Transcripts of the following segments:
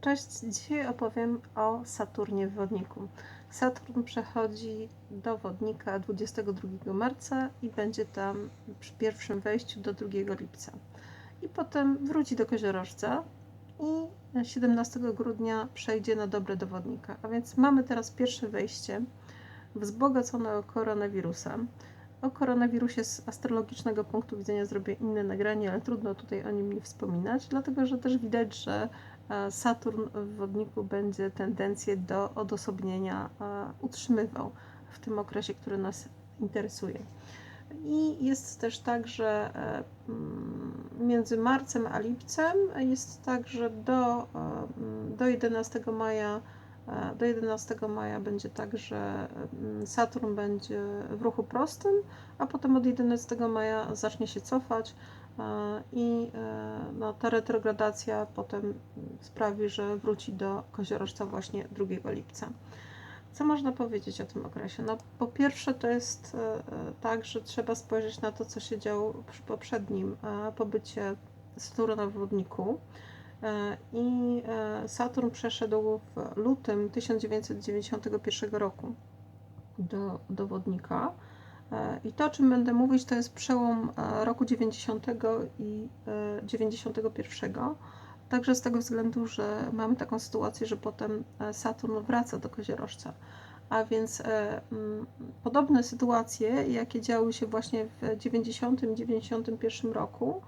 Cześć, dzisiaj opowiem o Saturnie w Wodniku. Saturn przechodzi do Wodnika 22 marca i będzie tam przy pierwszym wejściu do 2 lipca. I potem wróci do Koziorożca i 17 grudnia przejdzie na dobre do Wodnika. A więc mamy teraz pierwsze wejście wzbogacone o koronawirusa. O koronawirusie z astrologicznego punktu widzenia zrobię inne nagranie, ale trudno tutaj o nim nie wspominać, dlatego że też widać, że Saturn w wodniku będzie tendencję do odosobnienia e, utrzymywał w tym okresie, który nas interesuje. I jest też tak, że e, mm, między marcem a lipcem jest tak, że do, do 11 maja do 11 maja będzie tak, że mm, Saturn będzie w ruchu prostym, a potem od 11 maja zacznie się cofać e, i e, no, ta retrogradacja potem sprawi, że wróci do koziorożca właśnie 2 lipca. Co można powiedzieć o tym okresie? No, po pierwsze, to jest e, tak, że trzeba spojrzeć na to, co się działo przy poprzednim pobycie Saturna w wodniku. E, I e, Saturn przeszedł w lutym 1991 roku do, wodnika. E, I to, o czym będę mówić, to jest przełom roku 90 i 91. Także z tego względu, że mamy taką sytuację, że potem Saturn wraca do koziorożca. A więc e, podobne sytuacje, jakie działy się właśnie w 90 i 91 roku,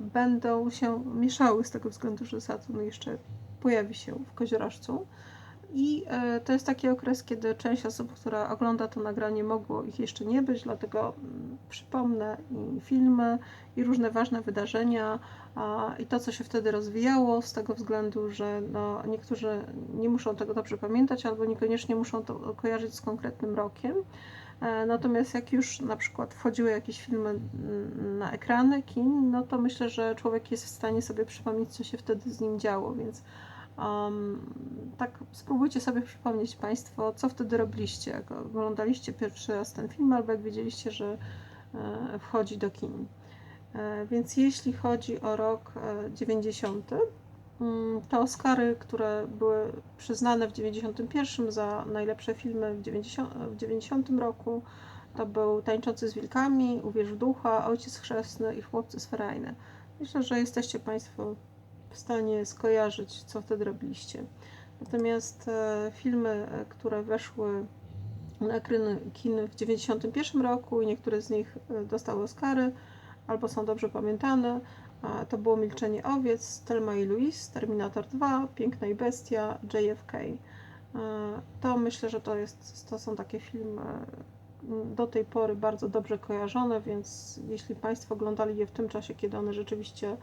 będą się mieszały z tego względu, że Saturn jeszcze pojawi się w koziorożcu. I e, to jest taki okres, kiedy część osób, która ogląda to nagranie, mogło ich jeszcze nie być, dlatego mm, przypomnę i filmy, i różne ważne wydarzenia, i to, co się wtedy rozwijało, z tego względu, że no, niektórzy nie muszą tego dobrze pamiętać, albo niekoniecznie muszą to kojarzyć z konkretnym rokiem. E, natomiast jak już na przykład wchodziły jakieś filmy na ekrany kin, no to myślę, że człowiek jest w stanie sobie przypomnieć, co się wtedy z nim działo, więc um, tak spróbujcie sobie przypomnieć Państwo, co wtedy robiliście, jak oglądaliście pierwszy raz ten film, albo jak wiedzieliście, że e, wchodzi do kin. E, więc jeśli chodzi o rok 90, Mm, te Oscary, które były przyznane w 91 za najlepsze filmy w 90, w 90 roku, to był Tańczący z wilkami, Uwierz ducha, Ojciec chrzestny i Chłopcy sferajne. Myślę, że jesteście Państwo w stanie skojarzyć, co wtedy robiliście. Natomiast e, filmy, e, które weszły na ekrany kin w 91 roku i niektóre z nich e, dostały Oscary, albo są dobrze pamiętane, to było Milczenie owiec, Telma i Louise, Terminator 2, Piękna i Bestia, JFK. To myślę, że to, jest, to są takie filmy do tej pory bardzo dobrze kojarzone, więc jeśli Państwo oglądali je w tym czasie, kiedy one rzeczywiście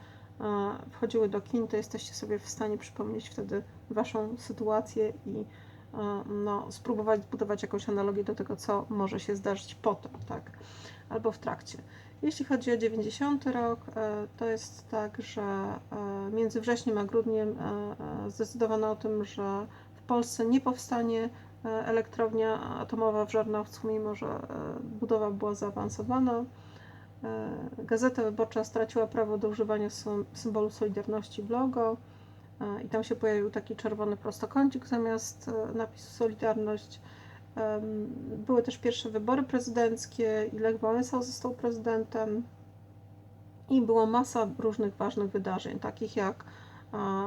wchodziły do kin, to jesteście sobie w stanie przypomnieć wtedy Waszą sytuację i no, spróbować zbudować jakąś analogię do tego, co może się zdarzyć potem, tak, albo w trakcie. Jeśli chodzi o 90 rok, e, to jest tak, że e, między wrześniem a grudniem e, zdecydowano o tym, że w Polsce nie powstanie elektrownia atomowa w Żarnowcu, mimo że budowa była zaawansowana. Gazeta Wyborcza straciła prawo do używania symbolu Solidarności w logo i tam się pojawił taki czerwony prostokącik zamiast napisu Solidarność. Były też pierwsze wybory prezydenckie i Lech Wałęsa został prezydentem. I było masa różnych ważnych wydarzeń, takich jak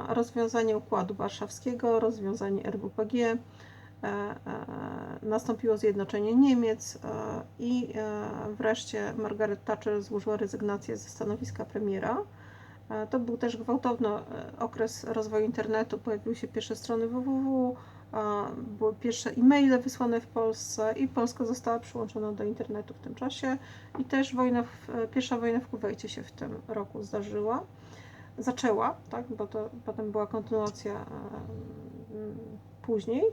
rozwiązanie Układu Warszawskiego, rozwiązanie RWPG, e, e, nastąpiło zjednoczenie Niemiec e, i wreszcie Margaret Thatcher złożyła rezygnację ze stanowiska premiera. To był też gwałtowny okres rozwoju internetu, pojawiły się pierwsze strony www, były pierwsze e-maile wysłane w Polsce i Polska została przyłączona do internetu w tym czasie i też wojna w, pierwsza wojna w Kuwejcie się w tym roku zdarzyła. Zaczęła, tak, bo to potem była kontynuacja e, później, e,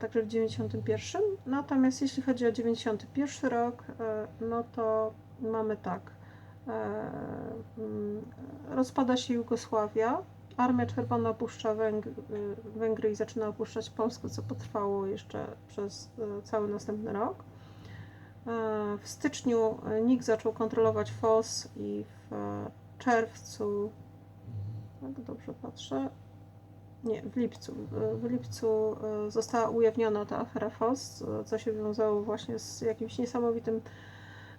także w 91. Natomiast jeśli chodzi o 91 rok, e, no to mamy tak. Rozpada się Jugosławia, Armia Czerwona opuszcza Węg Węgry i zaczyna opuszczać Polskę, co potrwało jeszcze przez e, cały następny rok. E, w styczniu NIK zaczął kontrolować FOS i w czerwcu, jak dobrze patrzę, nie, w lipcu. W lipcu e, została ujawniona ta afera FOS, e, co się wiązało właśnie z jakimś niesamowitym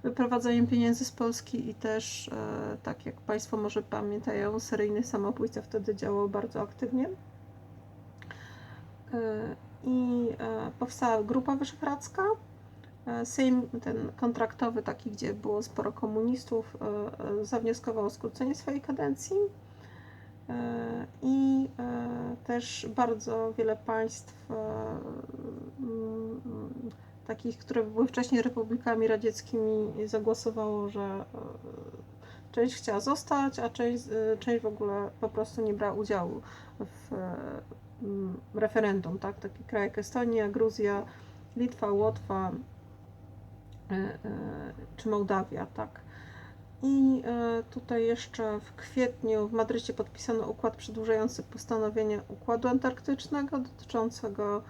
wyprowadzaniem pieniędzy z Polski i też, e, tak jak Państwo może pamiętają, seryjny samobójca wtedy działał bardzo aktywnie. I powstała Grupa Wyszehradzka, Sejm ten kontraktowy, taki, gdzie było sporo komunistów, zawnioskował o skrócenie swojej kadencji I e, też bardzo wiele państw, e, mm, takich, które były wcześniej republikami radzieckimi, zagłosowało, że część chciała zostać, a część, część w ogóle po prostu nie brała udziału w mm, referendum. Tak? Takie kraje jak Estonia, Gruzja, Litwa, Łotwa czy Mołdawia. Tak? I e, tutaj jeszcze w kwietniu w Madrycie podpisano układ przedłużający postanowienie Układu Antarktycznego dotyczącego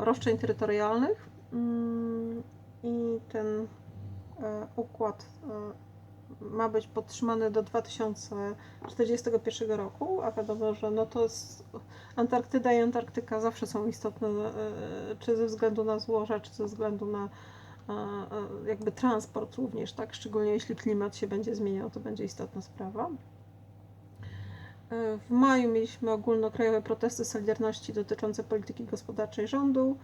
roszczeń terytorialnych. Mm, I ten e, układ e, ma być podtrzymany do 2041 roku, a wiadomo, że no to jest Antarktyda i Antarktyka zawsze są istotne, czy ze względu na złoża, czy ze względu na jakby transport również, tak? Szczególnie jeśli klimat się będzie zmieniał, to będzie istotna sprawa. W maju mieliśmy ogólnokrajowe protesty Solidarności dotyczące polityki gospodarczej rządu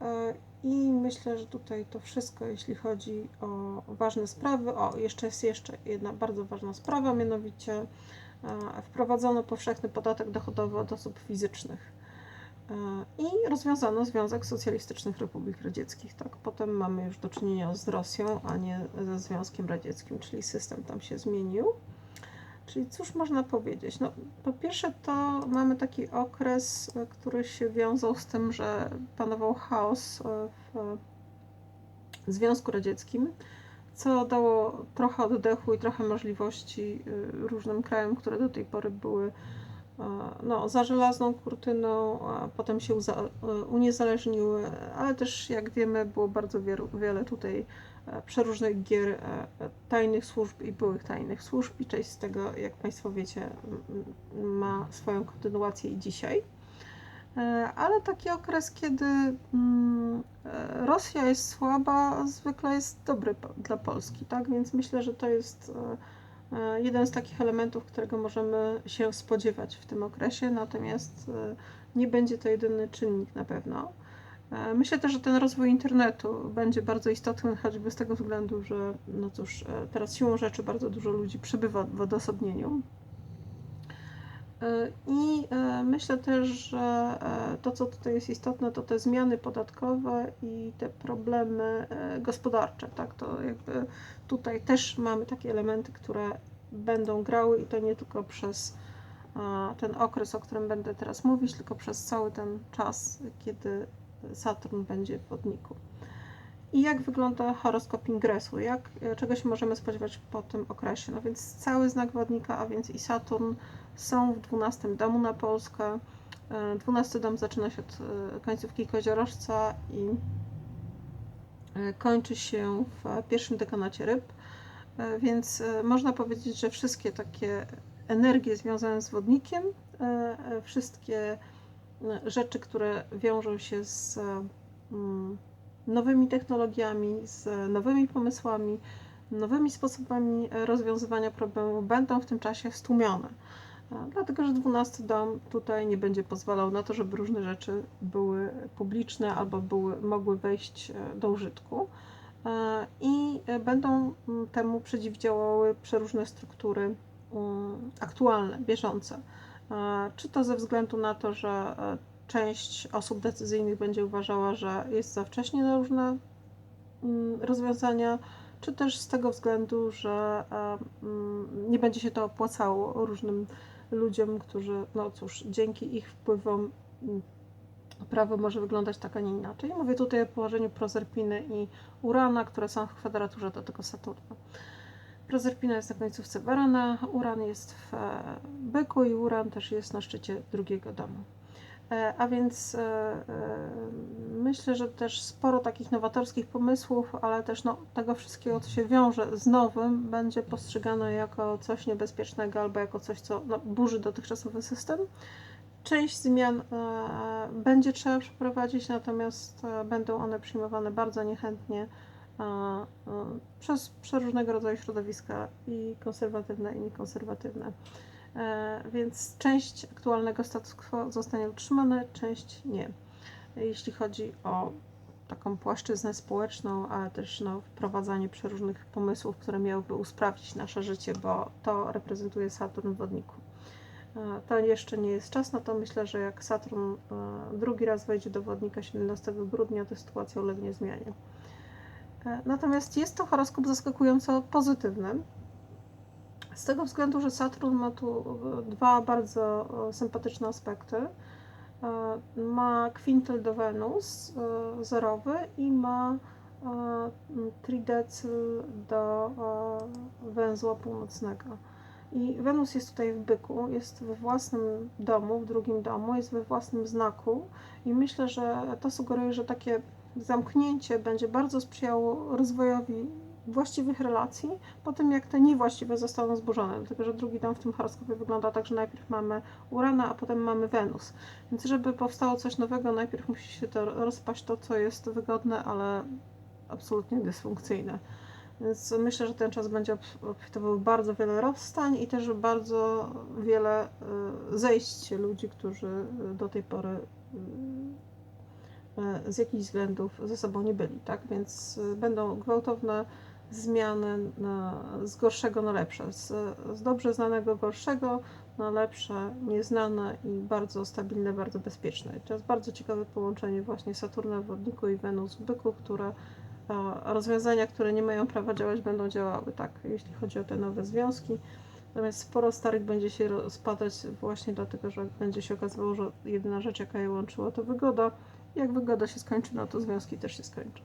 e, i myślę, że tutaj to wszystko, jeśli chodzi o ważne sprawy. O, jeszcze jest jeszcze jedna bardzo ważna sprawa, mianowicie e, wprowadzono powszechny podatek dochodowy od osób fizycznych i rozwiązano Związek Socjalistycznych Republik Radzieckich. Tak? Potem mamy już do czynienia z Rosją, a nie ze Związkiem Radzieckim, czyli system tam się zmienił. Czyli cóż można powiedzieć? No, po pierwsze to mamy taki okres, który się wiązał z tym, że panował chaos w Związku Radzieckim, co dało trochę oddechu i trochę możliwości różnym krajom, które do tej pory były no, za żelazną kurtyną, a potem się uniezależniły, ale też jak wiemy było bardzo wielu, wiele tutaj e, przeróżnych gier e, tajnych służb i byłych tajnych służb i część z tego, jak Państwo wiecie, ma swoją kontynuację i dzisiaj. E, ale taki okres, kiedy mm, Rosja jest słaba, zwykle jest dobry dla Polski, tak? Więc myślę, że to jest E, jeden z takich elementów, którego możemy się spodziewać w tym okresie, natomiast e, nie będzie to jedyny czynnik na pewno. E, myślę też, że ten rozwój internetu będzie bardzo istotny, choćby z tego względu, że no cóż, teraz siłą rzeczy bardzo dużo ludzi przebywa w odosobnieniu. I myślę też, że to, co tutaj jest istotne, to te zmiany podatkowe i te problemy gospodarcze. Tak? To jakby tutaj też mamy takie elementy, które będą grały i to nie tylko przez ten okres, o którym będę teraz mówić, tylko przez cały ten czas, kiedy Saturn będzie w wodniku. I jak wygląda horoskop ingresu? Jak, czego się możemy spodziewać po tym okresie? No więc cały znak wodnika, a więc i Saturn są w 12 domu na Polskę. 12 dom zaczyna się od e, końcówki koziorożca i e, kończy się w pierwszym dekanacie ryb. E, więc można powiedzieć, że wszystkie takie energie związane z wodnikiem, wszystkie rzeczy, które wiążą się z mm, nowymi technologiami, z nowymi pomysłami, nowymi sposobami rozwiązywania problemu będą w tym czasie stłumione. Dlatego, że 12 dom tutaj nie będzie pozwalał na to, żeby różne rzeczy były publiczne albo były, mogły wejść e, do użytku. E, I będą temu przeciwdziałały przeróżne struktury aktualne, bieżące. E, czy to ze względu na to, że część osób decyzyjnych będzie uważała, że jest za wcześnie na różne rozwiązania, czy też z tego względu, że nie będzie się to opłacało różnym ludziom, którzy, no cóż, dzięki ich wpływom mm, prawo może wyglądać tak, a nie inaczej. Mówię tutaj o położeniu Prozerpiny i Urana, które są w kwadraturze do tego Saturna. Prozerpina jest na końcówce Barana, Uran jest w e, Byku i Uran też jest na szczycie drugiego domu. E, a więc e, e, myślę, że też sporo takich nowatorskich pomysłów, ale też no, tego wszystkiego, co się wiąże z nowym, będzie postrzegane jako coś niebezpiecznego albo jako coś, co no, burzy dotychczasowy system. Część zmian będzie trzeba przeprowadzić, natomiast będą one przyjmowane bardzo niechętnie przez przeróżnego rodzaju środowiska i konserwatywne, i niekonserwatywne. E, Więc część aktualnego status quo zostanie utrzymana, część nie. Jeśli chodzi o taką płaszczyznę społeczną, ale też no, wprowadzanie przeróżnych pomysłów, które miałyby usprawnić nasze życie, bo to reprezentuje Saturn w wodniku. E, To jeszcze nie jest czas na to. Myślę, że jak Saturn e, drugi raz wejdzie do wodnika 17 grudnia, to sytuacja ulegnie zmianie. Natomiast jest to horoskop zaskakująco pozytywny. Z tego względu, że Saturn ma tu e, dwa bardzo e, sympatyczne aspekty. E, Ma kwintyl do Wenus zerowy i ma tridecyl do węzła północnego. I Wenus jest tutaj w byku, jest we własnym domu, w drugim domu, jest we własnym znaku i myślę, że to sugeruje, że takie zamknięcie będzie bardzo sprzyjało rozwojowi właściwych relacji po tym, jak te niewłaściwe zostaną zburzone. Dlatego, że drugi dom w tym horoskopie wygląda tak, że najpierw mamy Urana, a potem mamy Wenus. Więc żeby powstało coś nowego, najpierw musi się to rozpaść to, co jest wygodne, ale absolutnie dysfunkcyjne. Więc myślę, że ten czas będzie obfitował bardzo wiele rozstań i też bardzo wiele y, zejść ludzi, którzy do tej pory y, y, z jakichś względów ze sobą nie byli, tak? Więc y, będą gwałtowne zmiany na, z gorszego na lepsze, z, z dobrze znanego gorszego na lepsze, nieznane i bardzo stabilne, bardzo bezpieczne. I to jest bardzo ciekawe połączenie właśnie Saturna w Wodniku i Wenus w Byku, które rozwiązania, które nie mają prawa działać, będą działały, tak, jeśli chodzi o te nowe związki. Natomiast sporo starych będzie się rozpadać właśnie dlatego, że będzie się okazywało, że jedyna rzecz, jaka je łączyła, to wygoda. Jak wygoda się skończy, no to związki też się skończą.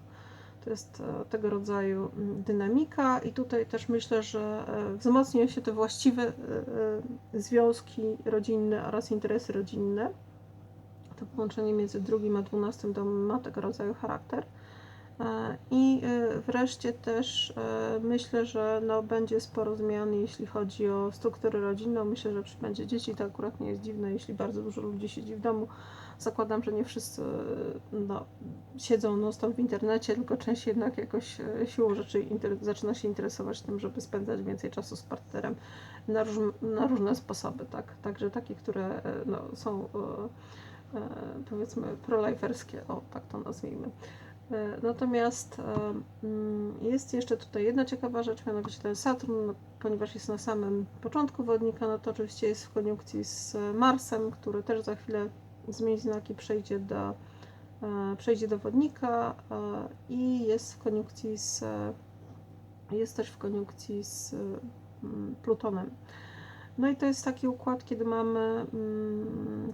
To jest e, tego rodzaju mm, dynamika i tutaj też myślę, że e, wzmocnią się te właściwe e, związki rodzinne oraz interesy rodzinne. To połączenie między drugim a dwunastym domem ma tego rodzaju charakter. I wreszcie też myślę, że no, będzie sporo zmian, jeśli chodzi o strukturę rodzinną. Myślę, że przybędzie dzieci. To akurat nie jest dziwne, jeśli bardzo dużo ludzi siedzi w domu. Zakładam, że nie wszyscy no, siedzą non stop w internecie, tylko część jednak jakoś siłą rzeczy zaczyna się interesować tym, żeby spędzać więcej czasu z partnerem na, róż- na różne sposoby. Tak? Także takie, które no, są powiedzmy proliferskie, o tak to nazwijmy. Natomiast jest jeszcze tutaj jedna ciekawa rzecz, mianowicie ten Saturn, no, ponieważ jest na samym początku wodnika, no to oczywiście jest w koniunkcji z Marsem, który też za chwilę zmieni znaki, przejdzie do, przejdzie do wodnika i jest w koniunkcji z, jest też w koniunkcji z Plutonem. No i to jest taki układ, kiedy mamy,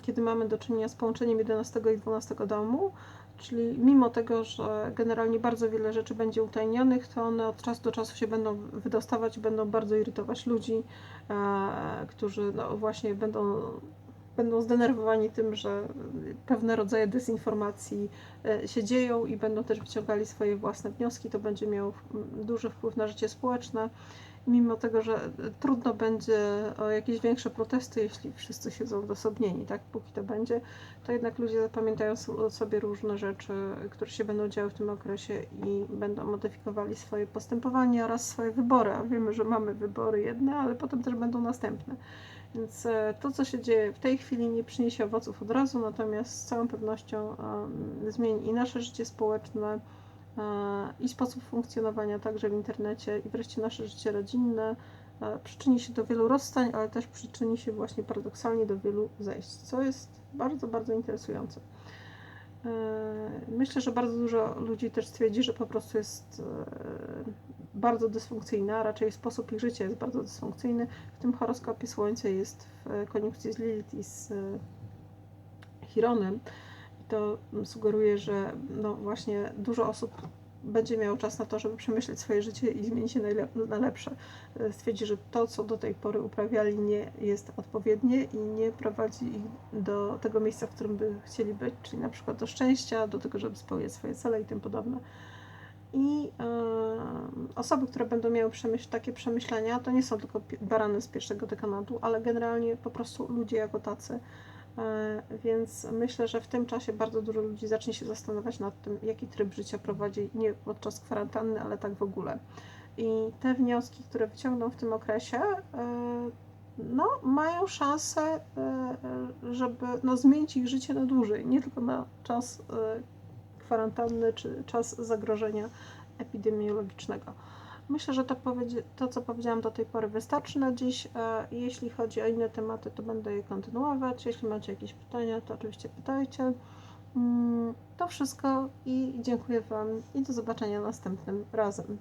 kiedy mamy do czynienia z połączeniem 11 i 12 domu, Czyli mimo tego, że generalnie bardzo wiele rzeczy będzie utajnionych, to one od czasu do czasu się będą wydostawać będą bardzo irytować ludzi, e, którzy no właśnie będą, będą zdenerwowani tym, że pewne rodzaje dezinformacji e, się dzieją i będą też wyciągali swoje własne wnioski. To będzie miało duży wpływ na życie społeczne mimo tego, że trudno będzie o jakieś większe protesty, jeśli wszyscy siedzą odosobnieni, tak, póki to będzie, to jednak ludzie zapamiętają sobie różne rzeczy, które się będą działy w tym okresie i będą modyfikowali swoje postępowanie oraz swoje wybory. A wiemy, że mamy wybory jedne, ale potem też będą następne. Więc e, to, co się dzieje w tej chwili, nie przyniesie owoców od razu, natomiast z całą pewnością zmieni i nasze życie społeczne, i sposób funkcjonowania także w internecie i wreszcie nasze życie rodzinne przyczyni się do wielu rozstań, ale też przyczyni się właśnie paradoksalnie do wielu zejść, co jest bardzo, bardzo interesujące. Myślę, że bardzo dużo ludzi też stwierdzi, że po prostu jest bardzo dysfunkcyjna, raczej sposób ich życia jest bardzo dysfunkcyjny. W tym horoskopie Słońce jest w koniunkcji z Lilith i z Chironem to sugeruje, że no właśnie dużo osób będzie miało czas na to, żeby przemyśleć swoje życie i zmienić je na lepsze. Stwierdzi, że to, co do tej pory uprawiali, nie jest odpowiednie i nie prowadzi ich do tego miejsca, w którym by chcieli być, czyli na przykład do szczęścia, do tego, żeby spełniać swoje cele i tym podobne. I yy, osoby, które będą miały przemyśl, takie przemyślenia, to nie są tylko barany z pierwszego dekanatu, ale generalnie po prostu ludzie jako tacy E, Więc myślę, że w tym czasie bardzo dużo ludzi zacznie się zastanawiać nad tym, jaki tryb życia prowadzi nie podczas kwarantanny, ale tak w ogóle. I te wnioski, które wyciągną w tym okresie, e, no, mają szansę, e, e, żeby no, zmienić ich życie na dłużej, nie tylko na czas e, kwarantanny czy czas zagrożenia epidemiologicznego. Myślę, że to, to, co powiedziałam do tej pory, wystarczy na dziś. E, Jeśli chodzi o inne tematy, to będę je kontynuować. Jeśli macie jakieś pytania, to oczywiście pytajcie. Mm, To wszystko i dziękuję Wam i do zobaczenia następnym razem.